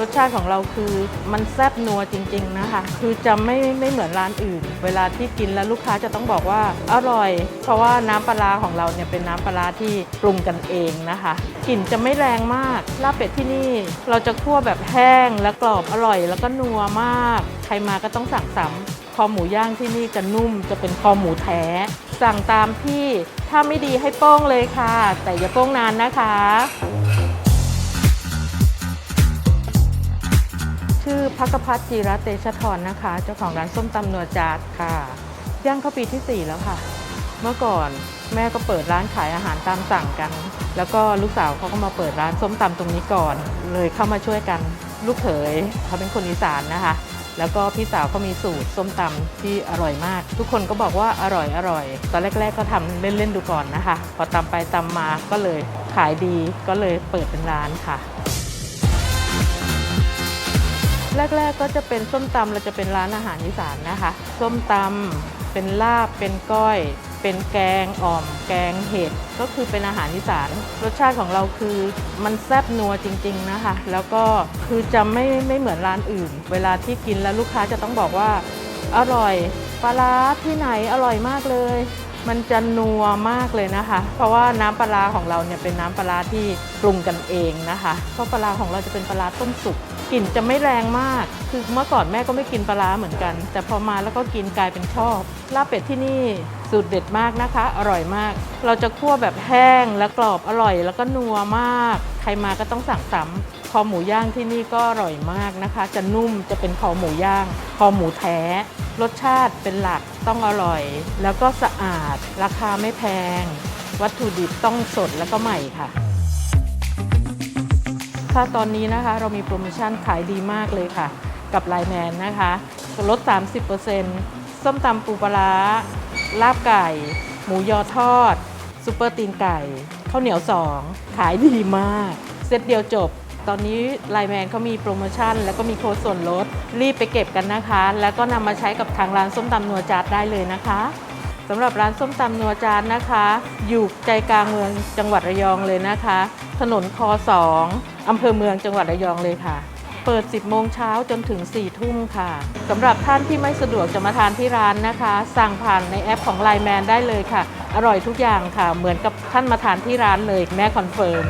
รสชาติของเราคือมันแซ่บนัวจริง ๆนะคะ คือจะไม่ไม่เหมือนร้านอื่น เวลาที่กินแล้วลูกค้าจะต้องบอกว่าอร่อย เพราะว่าน้ำปลาของเราเนี่ยเป็นน้ำปลาที่ปรุงกันเองนะคะกลิ่นจะไม่แรงมากลาบเป็ดที่นี่เราจะคั่วแบบแห้งและกรอบอร่อย แล้วก็นัวมาก ใครมาก็ต้องสั่งซ้ำคอหมูย่างที่นี่จะนุ่มจะเป็นคอหมูแท้ สั่งตามที่ถ้าไม่ดีให้โป้งเลยค่ะ แต่อย่าโป้งนานนะคะ ชื่อพักพัฒน์จีระเตชะธรนะคะ เจ้าของร้านส้มตำนัวจาดค่ะ ย่างเข้าปีที่ 4 แล้วค่ะ เมื่อก่อนแม่ก็เปิดร้านขายอาหารตามสั่งกัน แล้วก็ลูกสาวเขาก็มาเปิดร้านส้มตำตรงนี้ก่อน เลยเข้ามาช่วยกัน ลูกเขยเขาเป็นคนอีสานนะคะ แล้วก็พี่สาวเขามีสูตรส้มตำที่อร่อยมาก ทุกคนก็บอกว่าอร่อยอร่อย ตอนแรก ๆ ก็ทำเล่นๆดูก่อนนะคะ พอตำไปตำมาก็เลยขายดีก็เลยเปิดเป็นร้านค่ะ แรก ๆ ก็จะเป็นส้มตำเราจะเป็นร้านอาหารอีสานนะคะ ส้มตำเป็นลาบเป็นก้อย เป็นแกงอ่อม แกงเห็ดก็คือเป็นอาหารอีสานรสชาติของเราคือมันแซ่บนัวจริง ๆนะคะ แล้วก็คือจะไม่ไม่เหมือนร้านอื่น เวลาที่กินแล้วลูกค้าจะต้องบอกว่าอร่อย ปลาร้าที่ไหนอร่อยมากเลย มันจะนัวมากเลยนะคะ เพราะว่าน้ำปลาร้าของเราเนี่ยเป็นน้ำปลาร้าที่ปรุงกันเองนะคะเพราะปลาร้าของเราจะเป็นปลาร้าต้มสุกกลิ่นจะไม่แรงมาก คือเมื่อก่อนแม่ก็ไม่กินปลาร้าเหมือนกัน แต่พอมาแล้วก็กินกลายเป็นชอบ ลาบเป็ดที่นี่สูตรเด็ดมากนะคะ อร่อยมาก เราจะคั่วแบบแห้งและกรอบอร่อย แล้วก็นัวมาก ใครมาก็ต้องสั่งซ้ำคอหมูย่างที่นี่ก็อร่อยมากนะคะ จะนุ่มจะเป็นคอหมูย่าง อหมูแท้ รสชาติเป็นหลักต้องอร่อย แล้วก็สะอาด ราคาไม่แพง วัตถุดิบต้องสดแล้วก็ใหม่ค่ะ ถ้าตอนนี้นะคะเรามีโปรโมชั่นขายดีมากเลยค่ะ กับไลแมนนะคะลด 30%ส้มตำปูปลาร้าลาบไก่ หมูยอทอด ซุปเปอร์ตีนไก่ข้าวเหนียว2ขายดีมาก เซตเดียวจบ ตอนนี้ไลแมนเขามีโปรโมชั่น แล้วก็มีโค้ดส่วนลด รีบไปเก็บกันนะคะ แล้วก็นำมาใช้กับทางร้านส้มตำนัวจัดได้เลยนะคะสำหรับร้านส้มตำนัวจานนะคะ อยู่ใจกลางเมืองจังหวัดระยองเลยนะคะ ถนนคอ2อำเภอเมืองจังหวัดระยองเลยค่ะ เปิด 10 โมงเช้าจนถึง 4 ทุ่มค่ะสำหรับท่านที่ไม่สะดวกจะมาทานที่ร้านนะคะ สั่งผ่านในแอปของ Line Man ได้เลยค่ะ อร่อยทุกอย่างค่ะ เหมือนกับท่านมาทานที่ร้านเลยแม่คอนเฟิร์ม